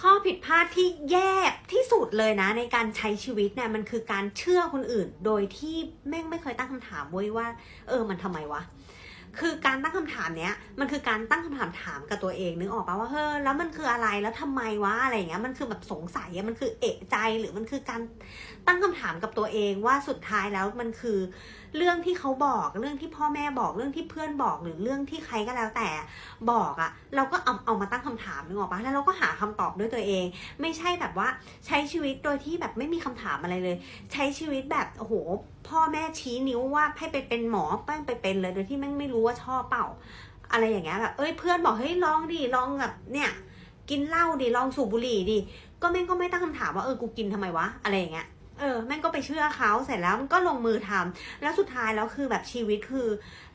ข้อผิดพลาดที่แย่ที่สุดเลยนะ ในการใช้ชีวิตเนี่ยมันคือการเชื่อคนอื่น โดยที่แม่งไม่เคยตั้งคำถามเว้ยว่า เออมันทำไมวะ คือการตั้งคำถามเนี้ยมันคือการตั้งคำถามถามกับตัวเองนึกออกปะว่าเฮ้ยแล้วมันคืออะไรแล้วทำไมวะอะไรเงี้ยมันคือแบบสงสัยมันคือเอะใจหรือมันคือการตั้งคำถามกับตัวเองว่าสุดท้ายแล้วมันคือ เรื่องที่เขาบอกเรื่องที่พ่อแม่บอกเรื่องที่เพื่อนบอกหรือเรื่องที่ใครก็แล้วแต่บอกอะเราก็เอาเอามาตั้งคำถามนึกออกปะแล้วเราก็หาคำตอบด้วยตัวเอง ไม่ใช่แบบว่าใช้ชีวิตโดยที่แบบไม่มีคำถามอะไรเลย ใช้ชีวิตแบบโอ้โหพ่อแม่ชี้นิ้วว่าให้ไปเป็นหมอแป้งไปเป็นเลยโดยที่แม่งไม่รู้ว่าชอบเปล่า อะไรอย่างเงี้ยแบบเอ้ยเพื่อนบอกเฮ้ยลองดิลองแบบเนี่ยกินเหล้าดิลองสูบบุหรี่ดิก็แม่งก็ไม่ตั้งคำถามว่าเออกูกินทำไมวะอะไรอย่างเงี้ยเออแม่งก็ไปเชื่อเขาเสร็จแล้วมันก็ลงมือทำแล้วสุดท้ายแล้วคือแบบชีวิตคือ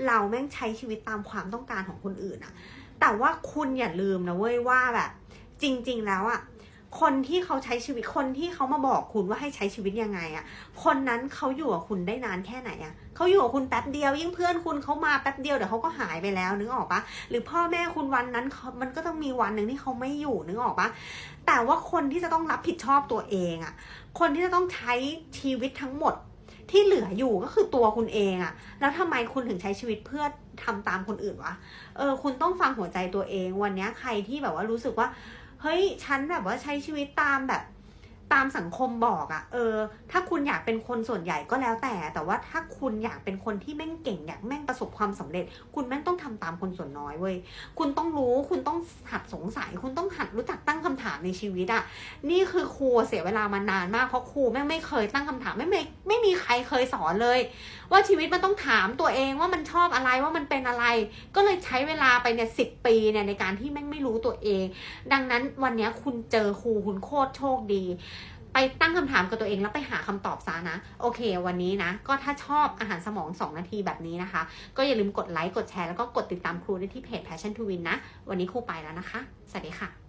เราแม่งใช้ชีวิตตามความต้องการของคนอื่นอะแต่ว่าคุณอย่าลืมนะเว้ยว่าแบบ จริง ๆ แล้วอะ คนที่เขาใช้ชีวิตคนที่เขามาบอกคุณว่าให้ใช้ชีวิตยังไงอะคนนั้นเขาอยู่กับคุณได้นานแค่ไหนอะเขาอยู่กับคุณแป๊บเดียว ยิ่งเพื่อนคุณเขามาแป๊บเดียวเดี๋ยวเขาก็หายไปแล้วนึกออกปะหรือพ่อแม่คุณวันนั้นเขามันก็ต้องมีวันหนึ่งที่เขาไม่อยู่นึกออกปะแต่ว่าคนที่จะต้องรับผิดชอบตัวเองอะคนที่จะต้องใช้ชีวิตทั้งหมดที่เหลืออยู่ก็คือตัวคุณเองอะแล้วทำไมคุณถึงใช้ชีวิตเพื่อทำตามคนอื่นวะ เออ คุณต้องฟังหัวใจตัวเอง วันนี้ใครที่แบบว่ารู้สึกว่า เฮ้ยฉันแบบว่าใช้ชีวิตตามแบบ ตามสังคมบอกอะ่ะเออ ถ้าคุณอยากเป็นคนส่วนใหญ่ก็แล้วแต่ แต่ว่าถ้าคุณอยากเป็นคนที่แม่งเก่งอยากแม่งประสบความสำเร็จ คุณแม่งต้องทำตามคนส่วนน้อยเว้ย คุณต้องรู้ คุณต้องหัดสงสัย คุณต้องหัดรู้จักตั้งคำถามในชีวิตอะ่ะนี่คือครูเสียเวลามานานมาก เพราะครูแม่งไม่เคยตั้งคำถามไม่ไม่ไม่มีใครเคยสอนเลย ว่าชีวิตมันต้องถามตัวเองว่ามันชอบอะไรว่ามันเป็นอะไร ก็เลยใช้เวลาไปเนี่ยสิปีเนี่ยในการที่แม่งไม่รู้ตัวเอง ดังนั้นวันนี้คุณเจอครูคุณโคตรโชคดี ไปตั้งคำถามกับตัวเองแล้วไปหาคำตอบซะนะ โอเค วันนี้นะ ก็ถ้าชอบอาหารสมอง 2 นาทีแบบนี้นะคะ ก็อย่าลืมกดไลค์กดแชร์แล้วก็กดติดตามครูได้ที่เพจ Passion to Win นะ วันนี้ครูไปแล้วนะคะ สวัสดีค่ะ